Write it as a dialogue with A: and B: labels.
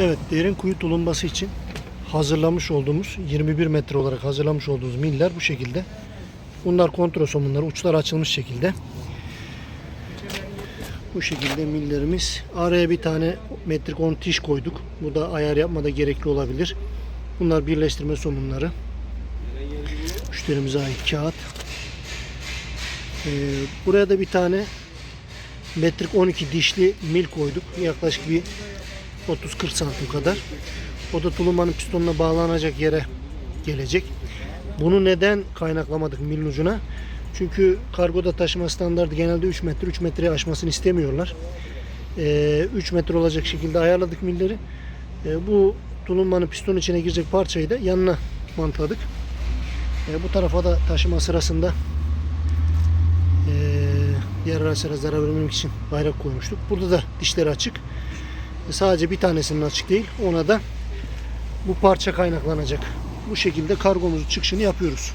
A: Evet derin kuyu tulumbası için hazırlamış olduğumuz 21 metre olarak hazırlamış olduğumuz miller bu şekilde. Bunlar kontrol somunları uçlar açılmış şekilde. Bu şekilde millerimiz. Araya bir tane metrik 10 tiş koyduk. Bu da ayar yapmada gerekli olabilir. Bunlar birleştirme somunları. Müşterimize ait kağıt. Ee, buraya da bir tane metrik 12 dişli mil koyduk. Yaklaşık bir 30-40 santim kadar. O da tulumbanın pistonuna bağlanacak yere gelecek. Bunu neden kaynaklamadık milin ucuna? Çünkü kargoda taşıma standartı genelde 3 metre 3 metreye aşmasını istemiyorlar. Ee, 3 metre olacak şekilde ayarladık milleri. Ee, bu tulumbanın piston içine girecek parçayı da yanına mantladık. Ee, bu tarafa da taşıma sırasında ee, diğer araçlara zarar vermemek için bayrak koymuştuk. Burada da dişleri açık. Sadece bir tanesinin açık değil. Ona da bu parça kaynaklanacak. Bu şekilde kargomuzun çıkışını yapıyoruz.